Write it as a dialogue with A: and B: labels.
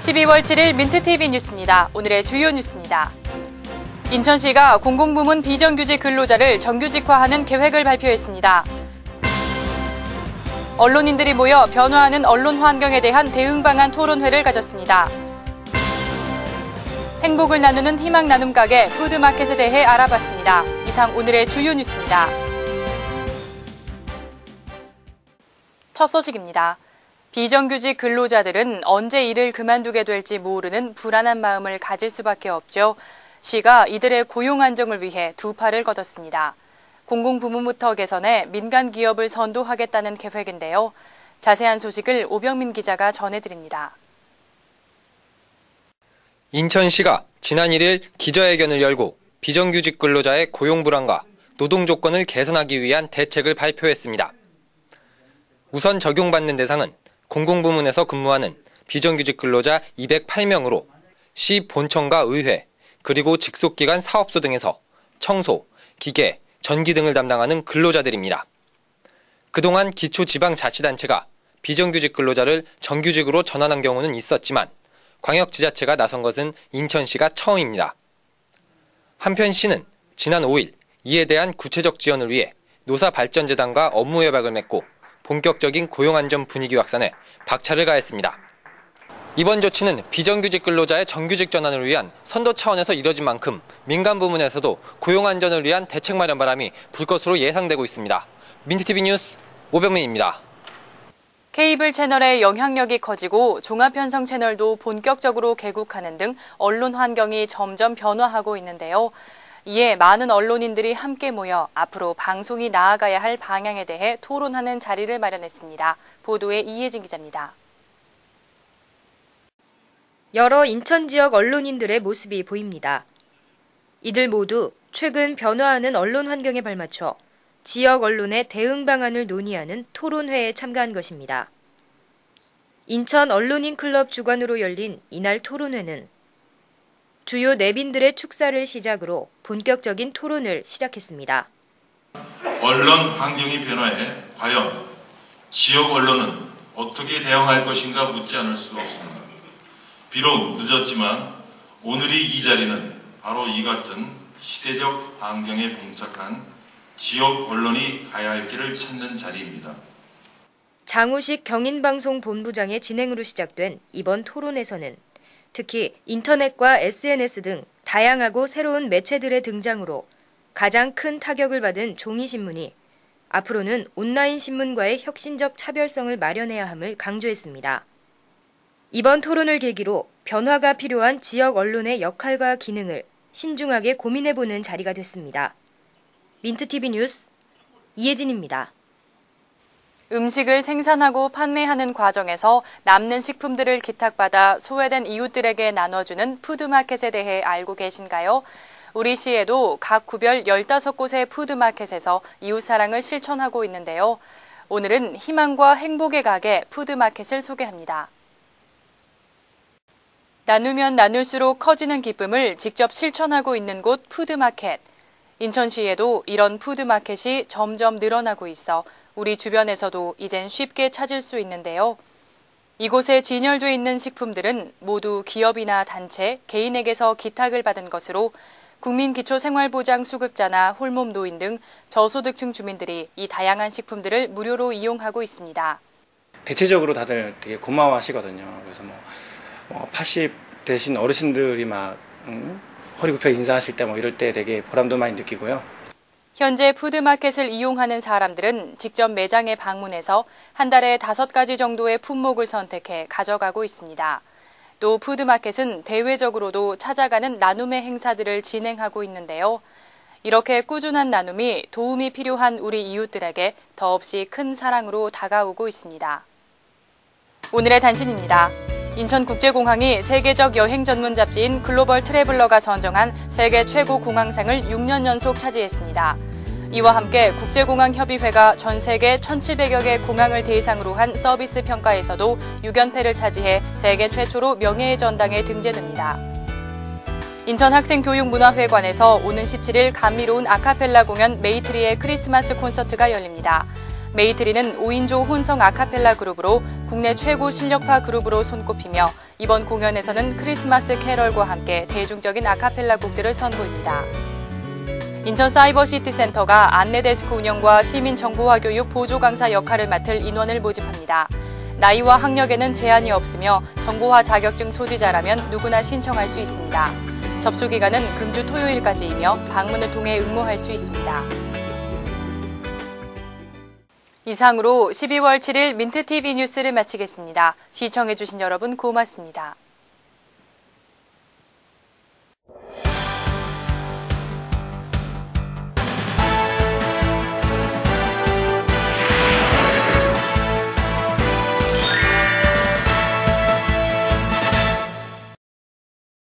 A: 12월 7일 민트TV 뉴스입니다. 오늘의 주요 뉴스입니다. 인천시가 공공부문 비정규직 근로자를 정규직화하는 계획을 발표했습니다. 언론인들이 모여 변화하는 언론 환경에 대한 대응 방안 토론회를 가졌습니다. 행복을 나누는 희망 나눔 가게 푸드마켓에 대해 알아봤습니다. 이상 오늘의 주요 뉴스입니다. 첫 소식입니다. 비정규직 근로자들은 언제 일을 그만두게 될지 모르는 불안한 마음을 가질 수밖에 없죠. 시가 이들의 고용 안정을 위해 두 팔을 걷었습니다. 공공부문부터 개선해 민간 기업을 선도하겠다는 계획인데요. 자세한 소식을 오병민 기자가 전해드립니다.
B: 인천시가 지난 1일 기자회견을 열고 비정규직 근로자의 고용 불안과 노동 조건을 개선하기 위한 대책을 발표했습니다. 우선 적용받는 대상은 공공부문에서 근무하는 비정규직 근로자 208명으로 시 본청과 의회, 그리고 직속기관 사업소 등에서 청소, 기계, 전기 등을 담당하는 근로자들입니다. 그동안 기초지방자치단체가 비정규직 근로자를 정규직으로 전환한 경우는 있었지만 광역지자체가 나선 것은 인천시가 처음입니다. 한편 시는 지난 5일 이에 대한 구체적 지원을 위해 노사발전재단과 업무 협약을 맺고 본격적인 고용안전 분위기 확산에 박차를 가했습니다. 이번 조치는 비정규직 근로자의 정규직 전환을 위한 선도 차원에서 이뤄진 만큼 민간 부문에서도 고용 안전을 위한 대책 마련 바람이 불 것으로 예상되고 있습니다. 민트TV 뉴스 오병민입니다.
A: 케이블 채널의 영향력이 커지고 종합편성 채널도 본격적으로 개국하는 등 언론 환경이 점점 변화하고 있는데요. 이에 많은 언론인들이 함께 모여 앞으로 방송이 나아가야 할 방향에 대해 토론하는 자리를 마련했습니다. 보도에 이혜진 기자입니다.
C: 여러 인천 지역 언론인들의 모습이 보입니다. 이들 모두 최근 변화하는 언론 환경에 발맞춰 지역 언론의 대응 방안을 논의하는 토론회에 참가한 것입니다. 인천 언론인 클럽 주관으로 열린 이날 토론회는 주요 내빈들의 축사를 시작으로 본격적인 토론을 시작했습니다.
D: 언론 환경의 변화에 과연 지역 언론은 어떻게 대응할 것인가 묻지 않을 수가 없습니다. 비록 늦었지만 오늘의 이 자리는 바로 이 같은 시대적 환경에 봉착한 지역 언론이 가야 할 길을 찾는 자리입니다.
C: 장우식 경인방송 본부장의 진행으로 시작된 이번 토론에서는 특히 인터넷과 SNS 등 다양하고 새로운 매체들의 등장으로 가장 큰 타격을 받은 종이신문이 앞으로는 온라인 신문과의 혁신적 차별성을 마련해야 함을 강조했습니다. 이번 토론을 계기로 변화가 필요한 지역 언론의 역할과 기능을 신중하게 고민해보는 자리가 됐습니다. 민트TV 뉴스 이혜진입니다.
A: 음식을 생산하고 판매하는 과정에서 남는 식품들을 기탁받아 소외된 이웃들에게 나눠주는 푸드마켓에 대해 알고 계신가요? 우리 시에도 각 구별 15곳의 푸드마켓에서 이웃사랑을 실천하고 있는데요. 오늘은 희망과 행복의 가게 푸드마켓을 소개합니다. 나누면 나눌수록 커지는 기쁨을 직접 실천하고 있는 곳 푸드마켓. 인천시에도 이런 푸드마켓이 점점 늘어나고 있어 우리 주변에서도 이젠 쉽게 찾을 수 있는데요. 이곳에 진열돼 있는 식품들은 모두 기업이나 단체, 개인에게서 기탁을 받은 것으로 국민기초생활보장 수급자나 홀몸 노인 등 저소득층 주민들이 이 다양한 식품들을 무료로 이용하고 있습니다.
E: 대체적으로 다들 되게 고마워 하시거든요. 그래서 뭐, 80뭐 대신 어르신들이 막 음, 허리 굽혀 인사하실 때 뭐 이럴 때 되게 보람도 많이 느끼고요.
A: 현재 푸드마켓을 이용하는 사람들은 직접 매장에 방문해서 한 달에 다섯 가지 정도의 품목을 선택해 가져가고 있습니다. 또 푸드마켓은 대외적으로도 찾아가는 나눔의 행사들을 진행하고 있는데요. 이렇게 꾸준한 나눔이 도움이 필요한 우리 이웃들에게 더없이 큰 사랑으로 다가오고 있습니다. 오늘의 단신입니다. 인천국제공항이 세계적 여행 전문 잡지인 글로벌 트래블러가 선정한 세계 최고 공항상을 6년 연속 차지했습니다. 이와 함께 국제공항협의회가 전 세계 1,700여 개 공항을 대상으로 한 서비스 평가에서도 6연패를 차지해 세계 최초로 명예의 전당에 등재됩니다. 인천학생교육문화회관에서 오는 17일 감미로운 아카펠라 공연 메이트리의 크리스마스 콘서트가 열립니다. 메이트리는 5인조 혼성 아카펠라 그룹으로 국내 최고 실력파 그룹으로 손꼽히며 이번 공연에서는 크리스마스 캐럴과 함께 대중적인 아카펠라 곡들을 선보입니다. 인천 사이버시티 센터가 안내데스크 운영과 시민 정보화 교육 보조 강사 역할을 맡을 인원을 모집합니다. 나이와 학력에는 제한이 없으며 정보화 자격증 소지자라면 누구나 신청할 수 있습니다. 접수 기간은 금주 토요일까지이며 방문을 통해 응모할 수 있습니다. 이상으로 12월 7일 민트TV 뉴스를 마치겠습니다. 시청해주신 여러분 고맙습니다.